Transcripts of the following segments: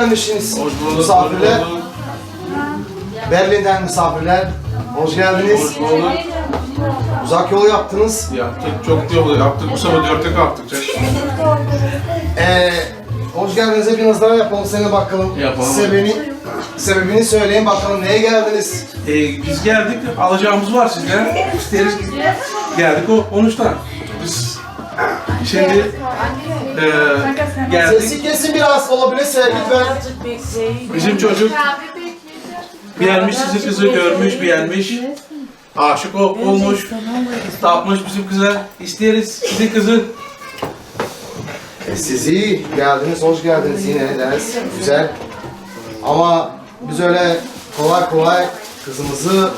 gelmişsiniz Hoş bulduk. misafirler. hoş bulduk. Berlin'den misafirler. Hoş geldiniz. Hoş bulduk. Uzak yol yaptınız. Yaptık, çok yolu yaptık. Bu sabah dörtte kalktık. Ee, hoş geldiniz hepiniz daha yapalım seninle bakalım. Yapalım. Sebebini, sebebini söyleyin bakalım neye geldiniz? Ee, biz geldik, alacağımız var sizden. İsteriz geldik o 13'ten. Biz şimdi e, geldik. Sesi kesin biraz olabilirse lütfen. Bizim çocuk beğenmiş sizi kızı görmüş, beğenmiş. Aşık ol- olmuş, tapmış bizim kıza. İsteriz sizin kızı. E, sizi geldiniz, hoş geldiniz yine ders. Güzel. Ama biz öyle kolay kolay kızımızı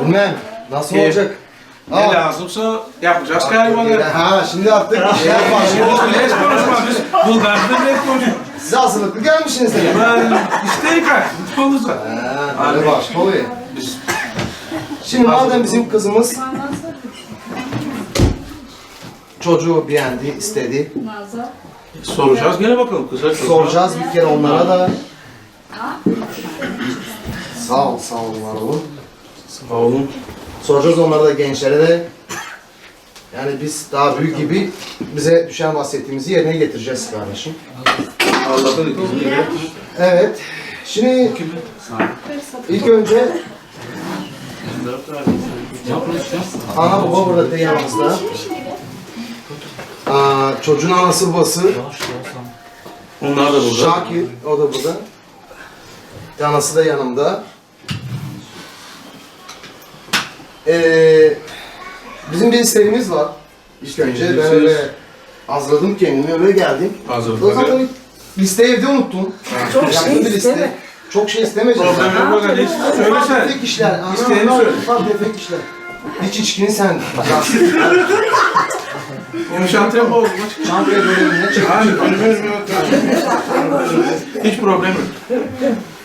bilmem nasıl olacak. Ne Aa, lazımsa yapacağız galiba. Ha şimdi artık şey yapalım. Biz konuşma, biz Bulgar'da ne konuşuyoruz? Siz hazırlıklı gelmişsiniz demek. Ben isterim ha, olursa. Ha, böyle başka oluyor. Biz Şimdi madem bizim kızımız çocuğu beğendi, istedi. soracağız gene bakalım kıza. Soracağız bir kere onlara da. Sağ ol, sağ ol var olun. Sağ olun. Soracağız onlara da gençlere de. Yani biz daha büyük gibi bize düşen vasiyetimizi yerine getireceğiz kardeşim. Allah'ın izniyle. Evet. Şimdi ilk önce ana baba burada da yanımızda. Aa, çocuğun anası babası Onlar da burada. Şakir o da burada. Anası da yanımda. Ee, bizim bir isteğimiz var. İlk önce ben Siz- öyle hazırladım kendimi öyle geldim. Hazırladık. O zaman listeyi evde unuttum. Çok Yaptım şey bir liste. isteme. Çok şey istemeyeceğim. Problem yok bakalım. Hiç Ufak söylesen. tefek işler. İsteğini ana, söyle. Ufak tefek işler. Hiç içkini sen. Konuşantren bozma. Çankaya bölümüne çık. Hayır, bilmiyorum. Hiç problem yok.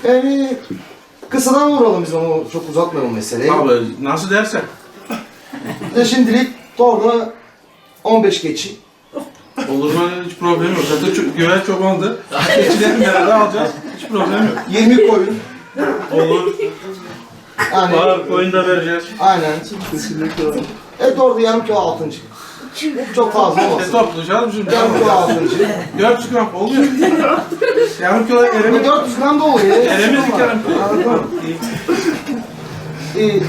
Yani kısadan vuralım biz onu çok uzatmayalım meseleyi. Abi nasıl dersen. De şimdilik orada 15 geçi. Olur mu? Hiç problem yok. Zaten ço- güven çobandı. Keçilerin nerede alacağız? Hiç problem yok. 20 koyun. Olur. Yani Var, koyun da vereceğiz. aynen. Evet orada yarım kilo altıncı. Çok fazla olmasın. toplayacağız bizim. Yarım kilo altıncı. 400 gram oluyor. Yarım kilo eremiz. 400 gram da oluyor. Eremiz yarım kilo. İyi.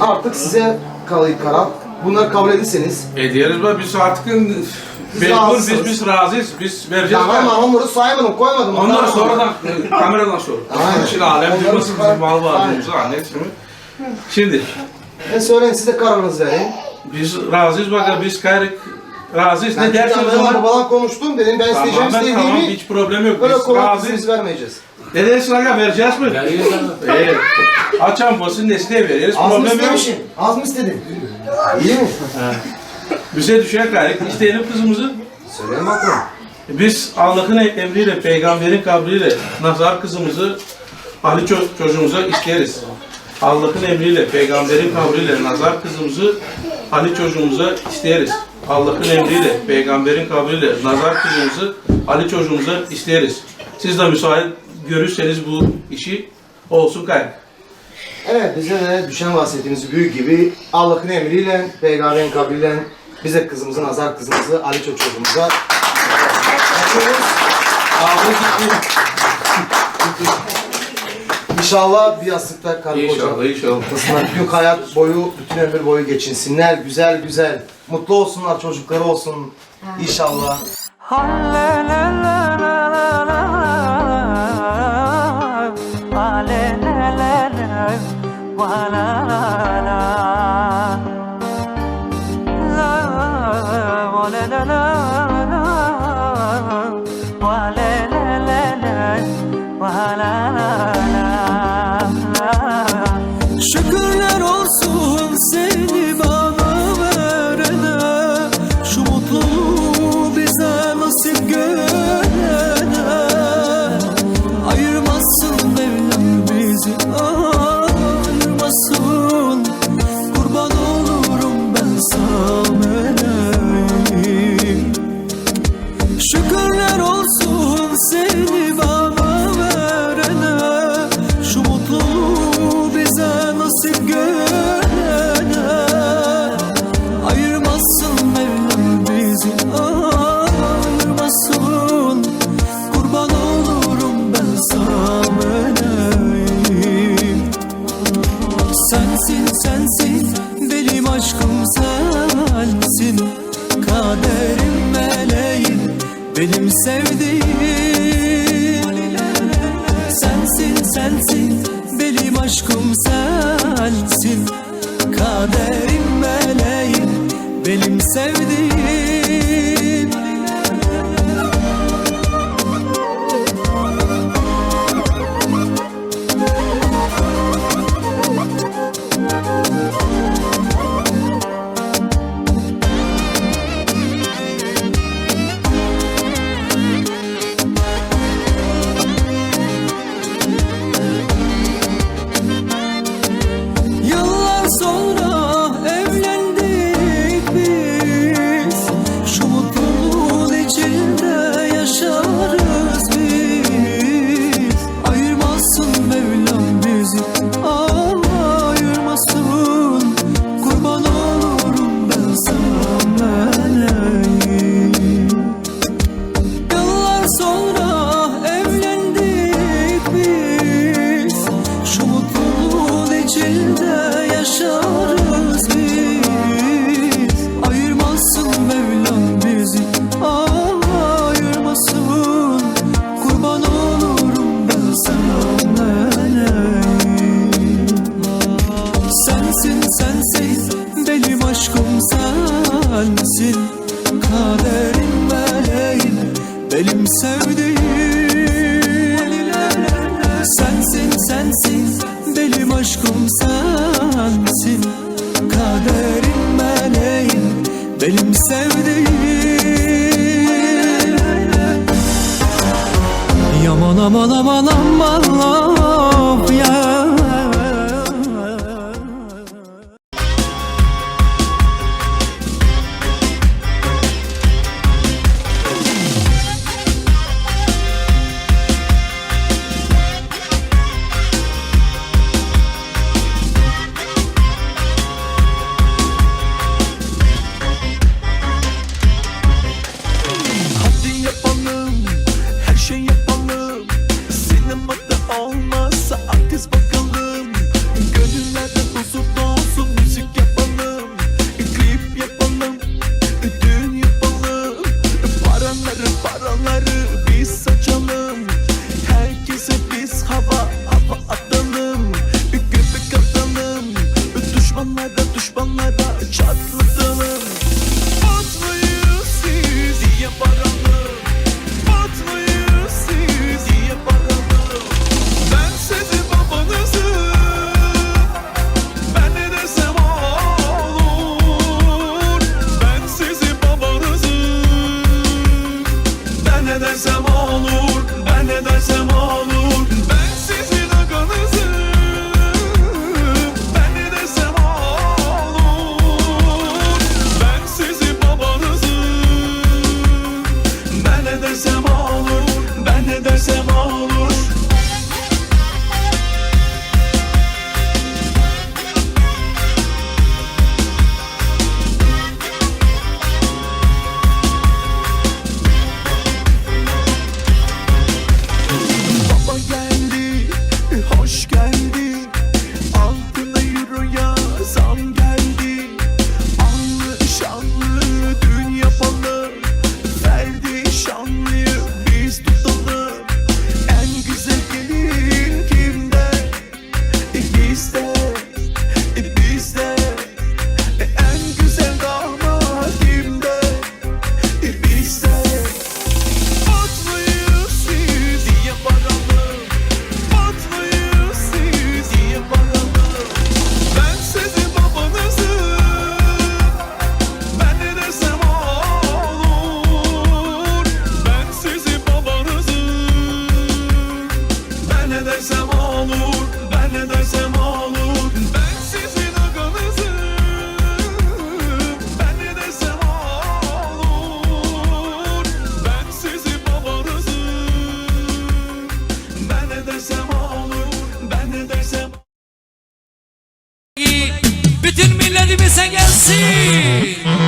Artık size kalıyor karar. Bunları kabul edirseniz. E diyoruz bak biz artık mecbur biz biz razıyız. Biz vereceğiz. Tamam ama onları saymadım, koymadım. Onları sonradan e, kameradan. Aynen. Şimdi alem duymasın bizim mal varlığımızı annet şimdi. Şimdi E söyleyin siz de kararınızı verin. Biz razıyız bak biz gayrı razıyız. Ben Ne derseniz ona. babadan konuştum dedim. Ben isteyeceğim Tamam ben tamam istediğimi hiç problem yok. böyle Biz kolay razıyız. vermeyeceğiz. Ne dersin aga vereceğiz mi? Veriyoruz ama. Evet. Açam basın nesi de veririz. Az mı Problem yok. istemişsin? Az mı istedin? İyi mi? Bize düşen gayret isteyelim kızımızı. Söyleyin bakalım. Biz Allah'ın emriyle, peygamberin kabriyle nazar kızımızı Ali ço- çocuğumuza isteriz. Allah'ın emriyle, peygamberin kabriyle nazar kızımızı Ali çocuğumuza isteriz. Allah'ın emriyle, peygamberin kabriyle nazar kızımızı Ali çocuğumuza isteriz. Siz de müsait görürseniz bu işi olsun kay. Evet bize de düşen vasiyetimizi büyük gibi Allah'ın emriyle, peygamberin kabriyle bize kızımızı, nazar kızımızı Ali çocuğumuza yapıyoruz. Abi. İnşallah bir yastıkta karı koca. İnşallah, inşallah. Kızlar bütün hayat boyu, bütün ömür boyu geçinsinler. Güzel güzel. Mutlu olsunlar, çocukları olsun. İnşallah. Şükürler Sensin sensin benim aşkım sensin. Kaderim meleğim benim sevdiğim. Sensin sensin benim aşkım sensin. Kaderim meleğim benim sevdiğim Hey!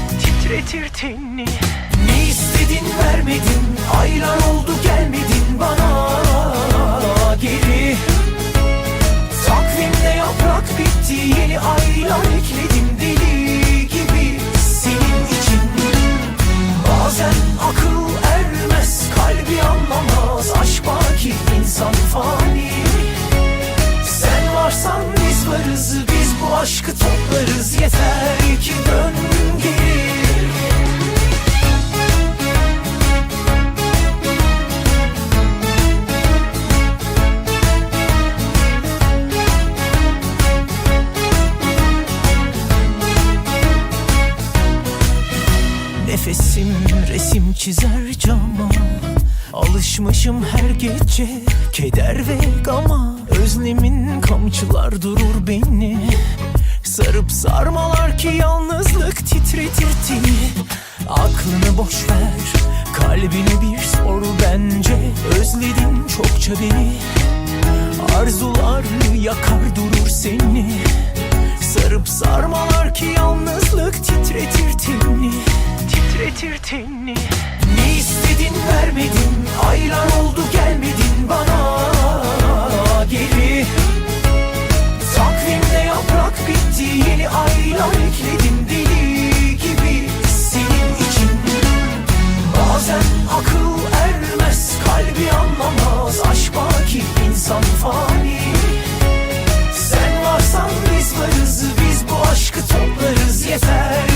Titretir tenini Ne istedin vermedin. Aylar oldu gelmedin bana. Geri. Takvimde yaprak bitti Yeni aylar ekledim deli gibi Senin için. Bazen akıl ermez Kalbi anlamaz Aşk baki insan fani. Sen varsan biz varız kamçılar durur beni. Sarıp sarmalar ki yalnızlık titretir teni. Aklını boş ver kalbine bir sor bence. Özledin çokça beni. Arzular yakar durur seni. Sarıp sarmalar ki yalnızlık titretir tenini Titretir tenini Ne istedin vermedin aylar ekledim deli gibi senin için. Bazen akıl ermez kalbi anlamaz aşk baki insan fani. Sen varsan biz varız biz bu aşkı toplarız yeter.